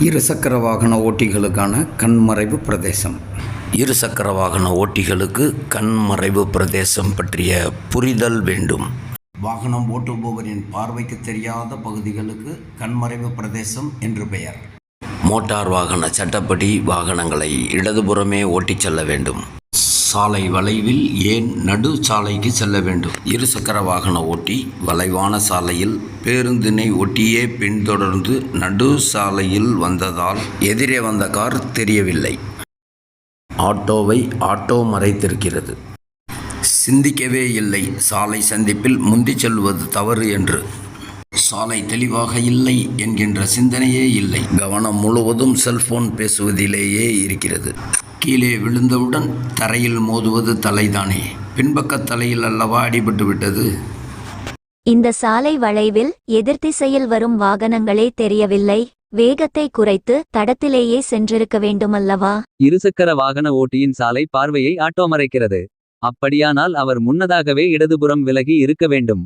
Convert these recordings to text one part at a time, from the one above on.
இருசக்கர வாகன ஓட்டிகளுக்கான கண்மறைவு பிரதேசம். இருசக்கர வாகன ஓட்டிகளுக்கு கண்மறைவு பிரதேசம் பற்றிய புரிதல் வேண்டும். வாகனம் ஓட்டுபவரின் பார்வைக்கு தெரியாத பகுதிகளுக்கு கண்மறைவு பிரதேசம் என்று பெயர். மோட்டார் வாகன சட்டப்படி வாகனங்களை இடதுபுறமே ஓட்டிச் செல்ல வேண்டும். சாலை வளைவில் ஏன் நடு சாலைக்கு செல்ல வேண்டும்? இருசக்கர வாகன ஓட்டி வளைவான சாலையில் பேருந்தினை ஒட்டியே பின்தொடர்ந்து நடு சாலையில் வந்ததால் எதிரே வந்த கார் தெரியவில்லை. ஆட்டோவை ஆட்டோ மறைத்திருக்கிறது. சிந்திக்கவே இல்லை. சாலை சந்திப்பில் முந்தி செல்வது தவறு என்று. சாலை தெளிவாக இல்லை என்கின்ற சிந்தனையே இல்லை. கவனம் முழுவதும் செல்போன் பேசுவதிலேயே இருக்கிறது. கீழே விழுந்தவுடன் தரையில் மோதுவது தலைதானே. பின்பக்க தலையில் அல்லவா அடிபட்டு விட்டது? இந்த சாலை வளைவில் எதிர்த்திசையில் வரும் வாகனங்களே தெரியவில்லை. வேகத்தை குறைத்து தடத்திலேயே சென்றிருக்க வேண்டுமல்லவா? இருசக்கர வாகன ஓட்டியின் சாலை பார்வையை ஆட்டோ மறைக்கிறது அப்படியானால் அவர் முன்னதாகவே இடதுபுறம் விலகி இருக்க வேண்டும்.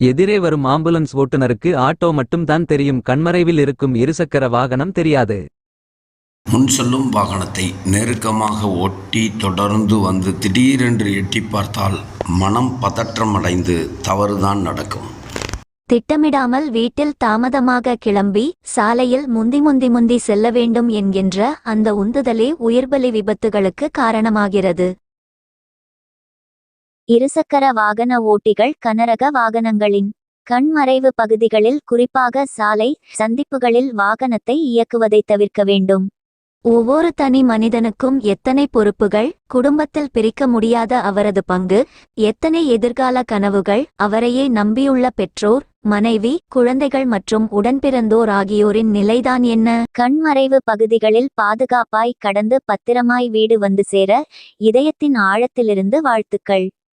எதிரே வரும் ஆம்புலன்ஸ் ஓட்டுநருக்கு ஆட்டோ மட்டும்தான் தெரியும். கண்மறைவில் இருக்கும் இருசக்கர வாகனம் தெரியாது. முன் செல்லும் வாகனத்தை நெருக்கமாக ஒட்டி தொடர்ந்து வந்து திடீரென்று எட்டி பார்த்தால் மனம் பதற்றமடைந்து தவறுதான் நடக்கும். திட்டமிடாமல் வீட்டில் தாமதமாக கிளம்பி சாலையில் முந்தி முந்தி முந்தி செல்ல வேண்டும் என்கின்ற அந்த உந்துதலே உயிர்பலி விபத்துகளுக்கு காரணமாகிறது. இருசக்கர வாகன ஓட்டிகள் கனரக வாகனங்களின் கண்மறைவு பகுதிகளில் குறிப்பாக சாலை சந்திப்புகளில் வாகனத்தை இயக்குவதை தவிர்க்க வேண்டும். ஒவ்வொரு தனி மனிதனுக்கும் எத்தனை பொறுப்புகள் குடும்பத்தில் பிரிக்க முடியாத அவரது பங்கு எத்தனை எதிர்கால கனவுகள் அவரையே நம்பியுள்ள பெற்றோர் மனைவி குழந்தைகள் மற்றும் உடன்பிறந்தோர் ஆகியோரின் நிலைதான் என்ன? கண்மறைவு பகுதிகளில் பாதுகாப்பாய் கடந்து பத்திரமாய் வீடு வந்து சேர இதயத்தின் ஆழத்திலிருந்து வாழ்த்துக்கள்.